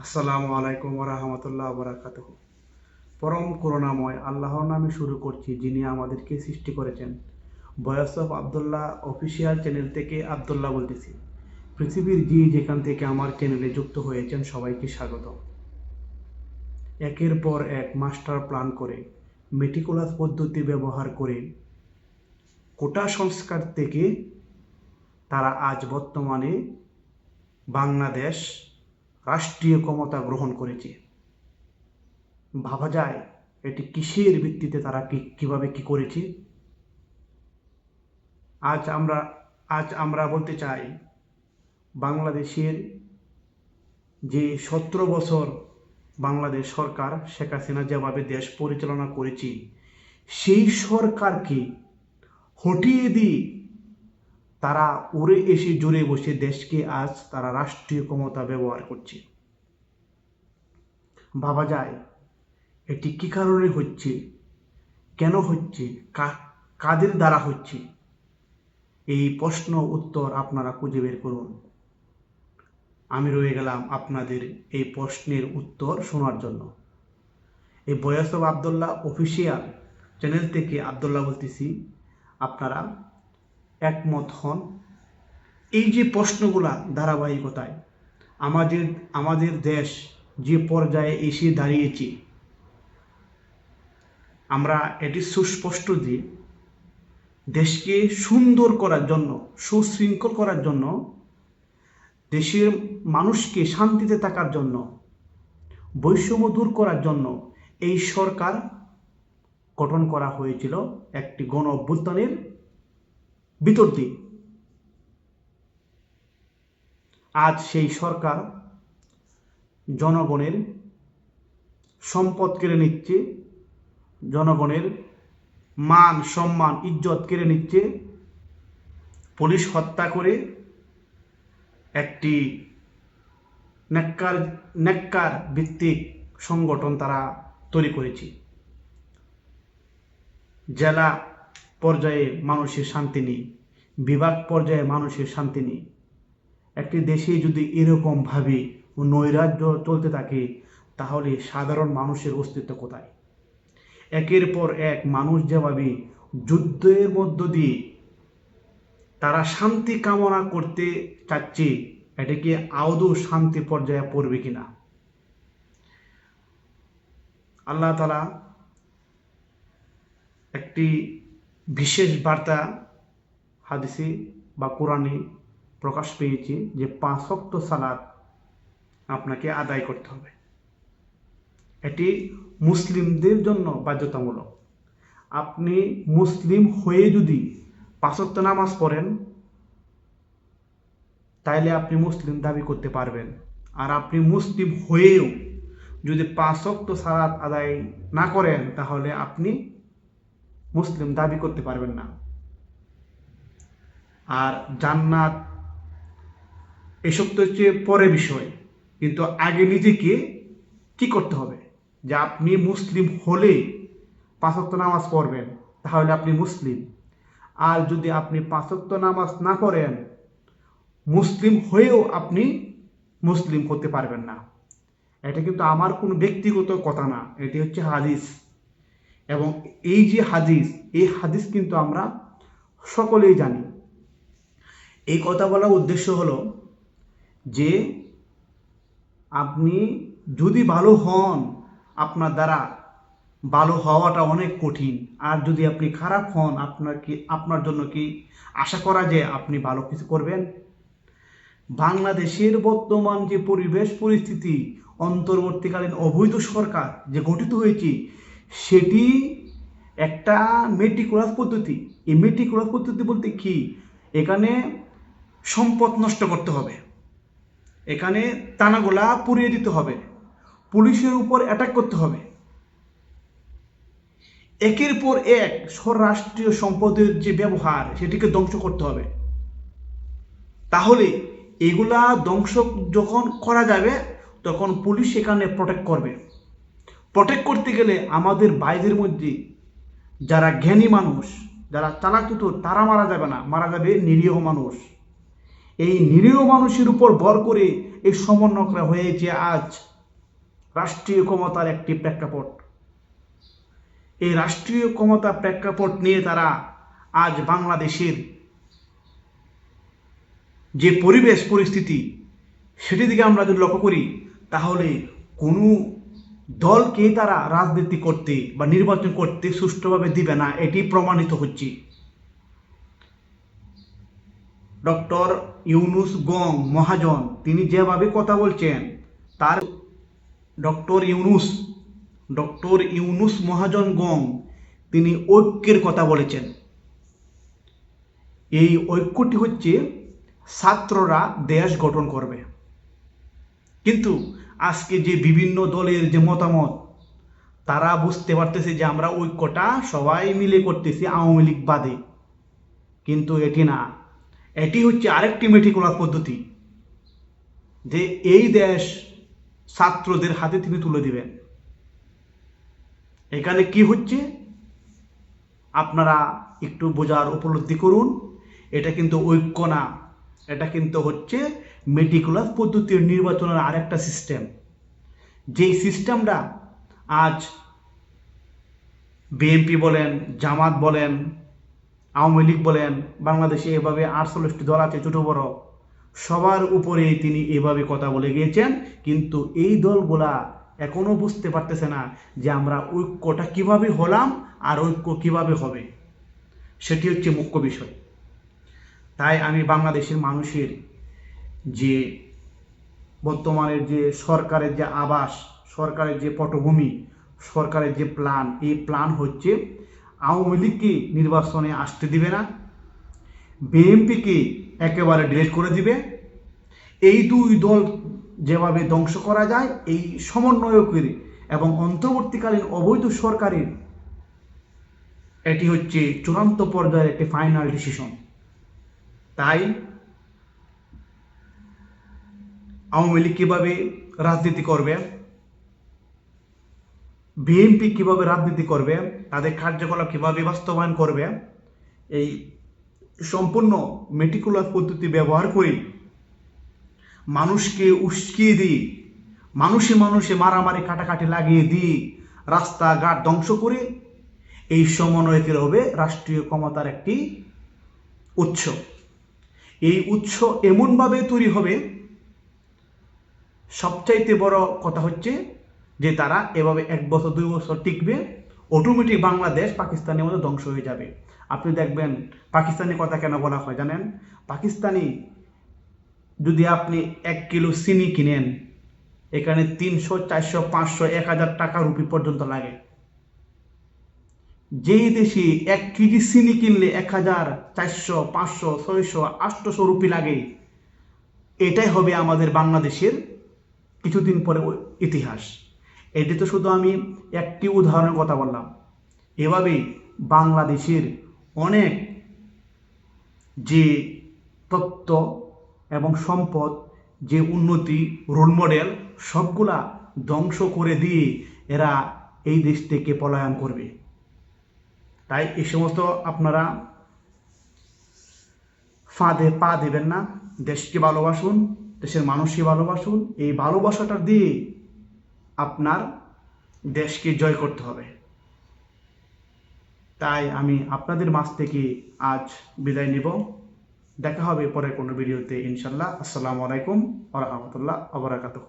আসসালামু আলাইকুম রহমতুল্লাহ বরাকাত পরম করুণাময় আল্লাহর নামে শুরু করছি যিনি আমাদেরকে সৃষ্টি করেছেন। বয়স অফ আবদুল্লাহ অফিসিয়াল চ্যানেল থেকে আবদুল্লাহ বলতেছি। পৃথিবীর যে যেখান থেকে আমার চ্যানেলে যুক্ত হয়েছেন সবাইকে স্বাগত একের পর এক মাস্টার প্ল্যান করে মেটিকুলাস পদ্ধতি ব্যবহার করে কোটা সংস্কার থেকে তারা আজ বর্তমানে বাংলাদেশ রাষ্ট্রীয় ক্ষমতা গ্রহণ করেছে। ভাবা যায় এটি কিসের ভিত্তিতে তারা কি, কীভাবে কি করেছে। আজ আমরা আজ আমরা বলতে চাই, বাংলাদেশের যে সতেরো বছর বাংলাদেশ সরকার শেখ হাসিনা যেভাবে দেশ পরিচালনা করেছে, সেই সরকারকে হটিয়ে দিয়ে তারা উড়ে এসে জুড়ে বসে দেশকে আজ তারা রাষ্ট্রীয় ক্ষমতা ব্যবহার করছে। ভাবা যায়, এটি কি কারণে হচ্ছে? কেন হচ্ছে? কাদের দ্বারা হচ্ছে? এই প্রশ্ন উত্তর আপনারা খুঁজে বের করুন। আমি রয়ে গেলাম আপনাদের এই প্রশ্নের উত্তর শোনার জন্য। এই বয়স অফ আবদুল্লাহ অফিসিয়াল চ্যানেল থেকে আবদুল্লাহ বলতেছি, আপনারা একমত হন। এই যে প্রশ্নগুলা ধারাবাহিকতায়, আমাদের আমাদের দেশ যে পর্যায়ে এসে দাঁড়িয়েছে, আমরা এটি সুস্পষ্ট যে দেশকে সুন্দর করার জন্য, সুশৃঙ্খল করার জন্য, দেশের মানুষকে শান্তিতে থাকার জন্য, বৈষম্য দূর করার জন্য এই সরকার গঠন করা হয়েছিল একটি গণ অভ্যুত্থানের ভিতর দিয়ে আজ সেই সরকার জনগণের সম্পদ কেড়ে নিচ্ছে, জনগণের মান, সম্মান, ইজ্জত কেড়ে নিচ্ছে। পুলিশ হত্যা করে একটি নেককার নেককার ভিত্তিক সংগঠন তারা তৈরি করেছে। জেলা পর্যায়ে মানুষের শান্তি নেই। বিভাগ পর্যায়ে মানুষের শান্তি নেই। একটি দেশে যদি এরকমভাবে নৈরাজ্য চলতে থাকে, তাহলে সাধারণ মানুষের অস্তিত্ব কোথায়? একের পর এক মানুষ যেভাবে যুদ্ধের মধ্য দিয়ে তারা শান্তি কামনা করতে চাচ্ছে, এটা কি আদৌ শান্তি পর্যায়ে পড়বে কিনা? আল্লাহ তালা একটি বিশেষ বার্তা হাদিসে বা কোরআনে প্রকাশ পেয়েছে যে পাঁচ অক্ট সালাদ আপনাকে আদায় করতে হবে। এটি মুসলিমদের জন্য বাধ্যতামূলক। আপনি মুসলিম হয়ে যদি পাঁচক্ত নামাজ পড়েন, তাইলে আপনি মুসলিম দাবি করতে পারবেন। আর আপনি মুসলিম হয়েও যদি পাঁচক্ত সালাত আদায় না করেন, তাহলে আপনি মুসলিম দাবি করতে পারবেন না। আর জান্নাত, এসব তো হচ্ছে পরে বিষয়। কিন্তু আগে নিজেকে কি করতে হবে? যে আপনি মুসলিম হলে পাঁচক্ত নামাজ পড়বেন, তাহলে আপনি মুসলিম। আর যদি আপনি পাঁচক্ত নামাজ না পড়েন, মুসলিম হয়েও আপনি মুসলিম হতে পারবেন না। এটা কিন্তু আমার কোনো ব্যক্তিগত কথা না, এটি হচ্ছে হাদিস। এবং এই যে হাদিস, এই হাদিস কিন্তু আমরা সকলেই জানি। এই কথা বলার উদ্দেশ্য হলো যে আপনি যদি ভালো হন, আপনার দ্বারা ভালো হওয়াটা অনেক কঠিন। আর যদি আপনি খারাপ হন, আপনার কি, আপনার জন্য কি আশা করা যে আপনি ভালো কিছু করবেন? বাংলাদেশের বর্তমান যে পরিবেশ পরিস্থিতি, অন্তর্বর্তীকালীন অবৈধ সরকার যে গঠিত হয়েছে, সেটি একটা মেটিকুলাস পদ্ধতি। এই মেটিকুলাস পদ্ধতি বলতে কি? এখানে সম্পদ নষ্ট করতে হবে। এখানে তানাগোলা পুড়িয়ে দিতে হবে। পুলিশের উপর অ্যাটাক করতে হবে। একের পর এক স্বরাষ্ট্রীয় সম্পদের যে ব্যবহার, সেটিকে ধ্বংস করতে হবে। তাহলে এগুলা ধ্বংস যখন করা যাবে, তখন পুলিশ সেখানে প্রোটেক্ট করবে। প্রোটেক্ট করতে গেলে আমাদের বাইরের মধ্যে যারা জ্ঞানী মানুষ, যারা চালাক তারা মারা যাবে না। মারা যাবে নিরীহ মানুষ। এই নিরীহ মানুষের উপর ভর করে এই সমন্বয়করা হয়েছে আজ রাষ্ট্রীয় ক্ষমতার একটি প্রেক্ষাপট। এই রাষ্ট্রীয় ক্ষমতা প্রেক্ষাপট নিয়ে তারা আজ বাংলাদেশের যে পরিবেশ পরিস্থিতি, সেটি দিকে আমরা যদি লক্ষ্য করি, তাহলে কোনো দলকে তারা রাজনীতি করতে বা নির্বাচন করতে সুষ্ঠুভাবে দিবে না, এটি প্রমাণিত হচ্ছে। ডক্টর ইউনুস গং, মহাজন, তিনি যেভাবে কথা বলছেন, তার ডক্টর ইউনুস ডক্টর ইউনুস মহাজন গং, তিনি ঐক্যের কথা বলেছেন। এই ঐক্যটি হচ্ছে ছাত্ররা দেশ গঠন করবে। কিন্তু আজকে যে বিভিন্ন দলের যে মতামত, তারা বুঝতে পারতেছে যে আমরা ঐক্যটা সবাই মিলে করতেছি আওয়ামী লীগ বাদে। কিন্তু এটি না। এটি হচ্ছে আরেকটি মেটিকুলার পদ্ধতি যে এই দেশ ছাত্রদের হাতে তিনি তুলে দিবেন। এখানে কি হচ্ছে? আপনারা একটু বোঝার উপলব্ধি করুন। এটা কিন্তু ঐক্য না। এটা কিন্তু হচ্ছে মেটিকুলাস পদ্ধতির নির্বাচনের আরেকটা সিস্টেম যেই সিস্টেমটা আজ বিএনপি বলেন, জামাত বলেন আওয়ামী লীগ বলেন, বাংলাদেশে এভাবে আটচল্লিশটি দল আছে, ছোটো বড়। সবার উপরে তিনি এভাবে কথা বলে গিয়েছেন, কিন্তু এই দলগুলা এখনও বুঝতে পারতেছে না যে আমরা ঐক্যটা কীভাবে হলাম আর ঐক্য কীভাবে হবে। সেটি হচ্ছে মুখ্য বিষয়। তাই আমি বাংলাদেশের মানুষের যে বর্তমানের যে সরকারের যে আবাস, সরকারের যে পটভূমি, সরকারের যে প্ল্যান, এই প্ল্যান হচ্ছে আওয়ামী লীগকে নির্বাচনে আসতে দিবে না, বিএনপিকে একেবারে ডিলেট করে দিবে। এই দুই দল যেভাবে ধ্বংস করা যায়, এই সমন্বয়কের এবং অন্তর্বর্তীকালীন অবৈধ সরকারের, এটি হচ্ছে চূড়ান্ত পর্যায়ের একটি ফাইনাল ডিসিশন তাই আওয়ামী লীগ কীভাবে রাজনীতি করবে? বিএনপি কীভাবে রাজনীতি করবে, তাদের কার্যকলাপ কীভাবে বাস্তবায়ন করবে, এই সম্পূর্ণ মেটিকুলার পদ্ধতি ব্যবহার করে মানুষকে উস্কিয়ে দিয়ে, মানুষে মানুষে মারামারি কাটাকাটি লাগিয়ে দিয়ে রাস্তাঘাট ধ্বংস করে এই সমন্বয়কের হবে রাষ্ট্রীয় ক্ষমতার একটি উৎস। এই উৎস এমনভাবে তৈরি হবে, সবচাইতে বড় কথা হচ্ছে যে তারা এভাবে এক বছর, দুই বছর টিকবে অটোমেটিক বাংলাদেশ পাকিস্তানের মধ্যে ধ্বংস হয়ে যাবে। আপনি দেখবেন পাকিস্তানি কথা কেন বলা হয় জানেন? পাকিস্তানি যদি আপনি এক কিলো চিনি কিনেন, এখানে তিনশো, চারশো, পাঁচশো, এক হাজার টাকা রুপি পর্যন্ত লাগে। যেই দেশে এক কেজি চিনি কিনলে এক হাজার, চারশো, পাঁচশো, ছয়শো আটশোশো রুপি লাগে, এটাই হবে আমাদের বাংলাদেশের কিছুদিন পরে ইতিহাস। এটি তো শুধু আমি একটি উদাহরণের কথা বললাম। এভাবেই বাংলাদেশের অনেক যে তত্ত্ব এবং সম্পদ, যে উন্নতি রোল মডেল সবগুলা ধ্বংস করে দিয়ে এরা এই দেশ থেকে পলায়ন করবে। তাই এই সমস্ত আপনারা ফাঁদে পা দেবেন না। দেশকে ভালোবাসুন, দেশের মানুষকে ভালোবাসুন। এই ভালোবাসাটা দিয়ে আপনার দেশকে জয় করতে হবে। তাই আমি আপনাদের মাছ থেকে আজ বিদায় নিব। দেখা হবে পরে কোনো ভিডিওতে ইনশাল্লাহ আসসালামু আলাইকুম আ রহমতুল্লাহ আবরাকাতহ